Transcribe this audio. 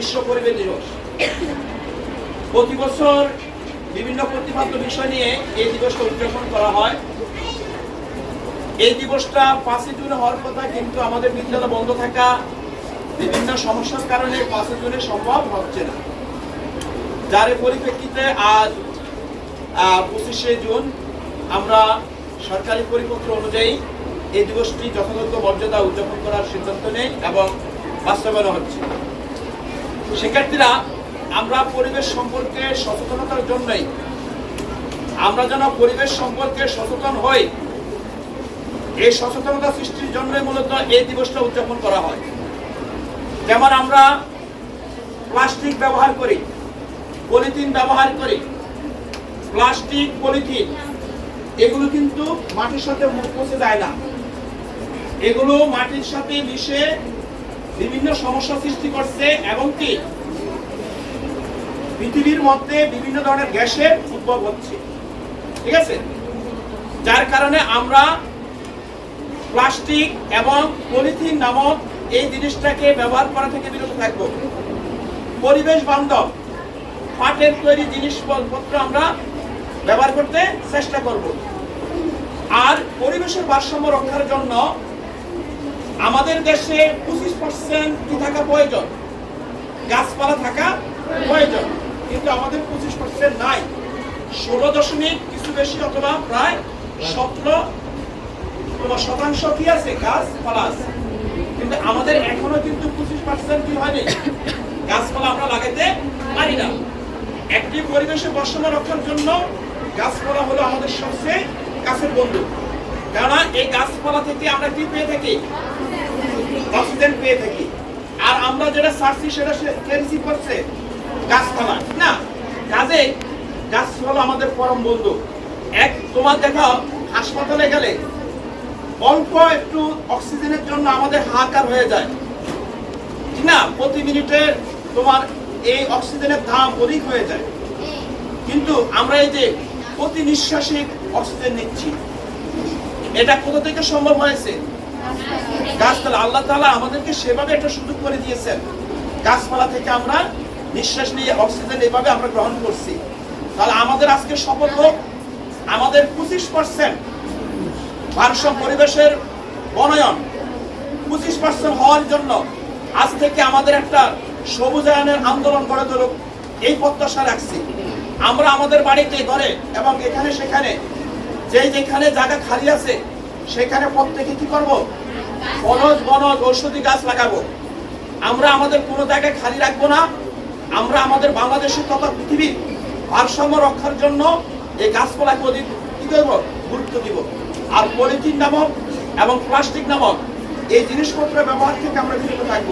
বিশ্ব পরিবেশ দিবস। প্রতি বছর বিভিন্ন প্রতিপাদ্য বিষয় নিয়ে এই দিবসটা উদযাপন করা হয়। এই দিবসটা পাঁচই জুন হওয়ার কথা, কিন্তু আমাদের বিদ্যালয় বন্ধ থাকা বিভিন্ন সমস্যার কারণে পাঁচই জুনে সম্ভব হচ্ছে না। যার পরিপ্রেক্ষিতে আজ পঁচিশে জুন আমরা সরকারি পরিপত্র অনুযায়ী এই দিবসটি যথাযথ মর্যাদা উদযাপন করার সিদ্ধান্ত নেই এবং বাস্তবায়ন হচ্ছে। শিক্ষার্থীরা, আমরা পরিবেশ সম্পর্কে সচেতনতার জন্যই, আমরা যেন পরিবেশ সম্পর্কে সচেতন হই, এই সচেতনতা সৃষ্টির জন্যই মূলত এই দিবসটা উদযাপন করা হয়। যেমন আমরা প্লাস্টিক ব্যবহার করি, পলিথিন ব্যবহার করি, প্লাস্টিক, পলিথিন, এগুলো কিন্তু মাটির সাথে মুখ পচে যায় না। এগুলো মাটির সাথে মিশে বিভিন্ন সমস্যা সৃষ্টি করছে এবং কি? পৃথিবীর মধ্যে বিভিন্ন ধরনের গ্যাসের উদ্ভব হচ্ছে। ঠিক আছে? যার কারণে আমরা প্লাস্টিক এবং পলিথিন নামক এই জিনিসটাকে ব্যবহার করা থেকে বিরত থাকব। পরিবেশ বান্ধব, পাটের তৈরি জিনিসপত্র আমরা ব্যবহার করতে চেষ্টা করব। আর পরিবেশের ভারসাম্য রক্ষার জন্য আমাদের দেশে পঁচিশ পার্সেন্ট কি থাকা প্রয়োজন? গাছপালা থাকা প্রয়োজন। কিন্তু আমাদের পঁচিশ পার্সেন্ট নাই। ষোলো দশমিক কিছু বেশি অথবা প্রায় সতেরো শতাংশ কি আছে? গাছপালা আছে। কিন্তু আমাদের এখনও কিন্তু পঁচিশ পার্সেন্ট কি হয়নি? গাছপালা আমরা লাগাতে পারি না। একটি পরিবেশে ভারসাম্য রক্ষার জন্য গাছপালা হলো আমাদের সবচেয়ে কাছের বন্ধু। কেননা এই গাছপালা থেকে আমরা কি পেয়ে থাকি? অক্সিজেন পেয়ে থাকি। আর আমরা যেটা ছাড়ছি সেটা রিসিভ করছে? গাছপালা। না কাজে গাছ হলো আমাদের পরম বন্ধু। এক, তোমার দেখা হাসপাতালে গেলে অল্প একটু অক্সিজেনের জন্য আমাদের হাহাকার হয়ে যায়। ঠিক না? প্রতি মিনিটে তোমার এই অক্সিজেনের দাম অধিক হয়ে যায়। কিন্তু আমরা এই যে প্রতি নিঃশ্বাসে অক্সিজেন নিচ্ছি। এটা কোথা থেকে সম্ভব হয়েছে? গাছপালা আল্লাহ তাআলা আমাদেরকে সেভাবে একটা সুযোগ করে দিয়েছেন। গাছপালা থেকে আমরা নিঃশ্বাস নিয়ে অক্সিজেন এভাবে আমরা গ্রহণ করছি। তাহলে আমাদের আজকে শপথ হোক, আমাদের পঁচিশ পার্সেন্ট ভারসাম্য পরিবেশের বনয়ন পঁচিশ পার্সেন্ট হওয়ার জন্য আজ থেকে আমাদের একটা সবুজায়নের আন্দোলন গড়ে তুলুক, এই প্রত্যাশা রাখছি। আমরা আমাদের বাড়িতে ঘরে এবং এখানে সেখানে যে যেখানে জায়গা খালি আছে, সেখানে প্রত্যেকে কি করব? বনজ বনজ ঔষধি গাছ লাগাবো। আমরা আমাদের কোনো জায়গায় খালি রাখব না। আমরা আমাদের বাংলাদেশের তথা পৃথিবীর ভারসাম্য রক্ষার জন্য এই গাছপালাকে অধিক, কি করব? গুরুত্ব দিব। আর পলিথিন নামক এবং প্লাস্টিক নামক এই জিনিসপত্রের ব্যবহার থেকে আমরা বিরত থাকব।